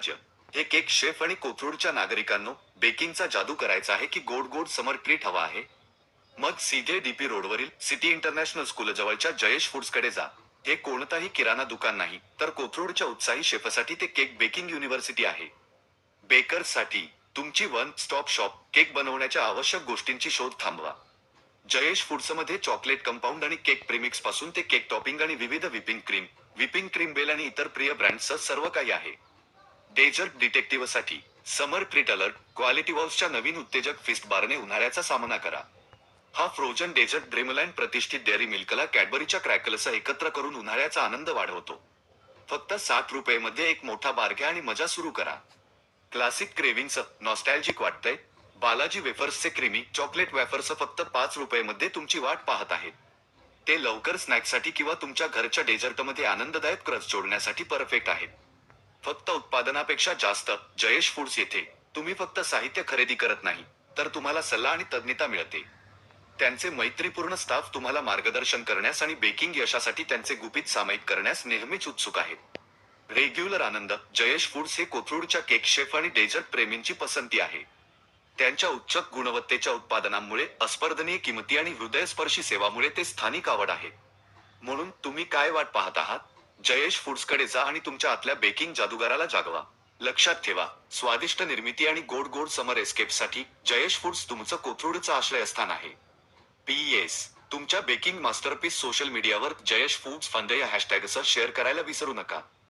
राज्य. हे cake chef आणि कोथरूडच्या नागरिकांनो बेकिंगचा जादू करायचा आहे की गोड गोड समर ट्रीट हवा आहे? मग सीधे डीपी रोडवरील सिटी इंटरनॅशनल स्कूल जवळच्या जयेश फूड्सकडे जा. हे कोणताही किराणा दुकान नाही तर कोथरूडच्या उत्साही शेफसाठी ते केक बेकिंग युनिव्हर्सिटी आहे. बेकर्ससाठी तुमची वन स्टॉप शॉप केक बनवण्याच्या आवश्यक गोष्टींची शोध थांबवा. जयेश फूड्समध्ये चॉकलेट कंपाऊंड आणि केक प्रिमिक्सपासून ते केक टॉपिंग आणि विविध व्हिपिंग क्रीम विपिंग क्रीम बेल आणि इतर प्रिय ब्रँड्सचं सर्व काही आहे. डेझर्ट डिटेक्टिव्हसाठी समर प्रिट अलर्ट क्वालिटी वॉल्सच्या नवीन उत्तेजक फिस्ट बारने उन्हाळ्याचा सामना करा. हा फ्रोजन डेझर्ट ड्रीमलँड प्रतिष्ठित डेअरी मिल्कला कॅडबरीच्या क्रॅकलसह एकत्र करून उन्हाळ्याचा आनंद वाढवतो. फक्त साठ रुपये मध्ये एक मोठा बार घ्या आणि मजा सुरू करा. क्लासिक क्रेविंग्स नॉस्टॅल्जिक वाटतंय. बालाजी वेफर्सचे क्रीमी चॉकलेट वेफर्स फक्त पाच रुपये मध्ये तुमची वाट पाहत आहेत. ते लवकर स्नॅक्ससाठी किंवा तुमच्या घरच्या डेझर्टमध्ये आनंददायक क्रस जोडण्यासाठी परफेक्ट आहेत. फक्त उत्पादनापेक्षा जास्त जयेश फूड्स येथे. तुम्ही फक्त साहित्य खरेदी करत नाही तर तुम्हाला सल्ला आणि तज्ञता मिळते. त्यांचे मैत्रीपूर्ण स्टाफ तुम्हाला मार्गदर्शन करण्यास आणि बेकिंग यशासाठी त्यांचे गुपित सामायिक करण्यास नेहमीच उत्सुक आहेत. रेग्युलर आनंद जयेश फूड्स हे कोथरूडच्या केक शेफ आणि डेझर्ट प्रेमींची पसंती आहे. त्यांच्या उच्च गुणवत्तेच्या उत्पादनांमुळे अस्पर्धनीय किमती आणि हृदयस्पर्शी सेवामुळे ते स्थानिक आवड आहे. म्हणून तुम्ही काय वाट पाहत आहात? जयेश फूड्सकडे जा आणि तुमच्या आतल्या बेकिंग जादूगाराला जागवा. लक्षात ठेवा स्वादिष्ट निर्मिती आणि गोड गोड समर एस्केपसाठी जयेश फूड्स तुमचं कोथरूडचं आश्रयस्थान आहे. पी एस तुमच्या बेकिंग मास्टरपीस सोशल मीडियावर जयेश फूड्स फंदे या हॅशटॅगसह शेअर करायला विसरू नका.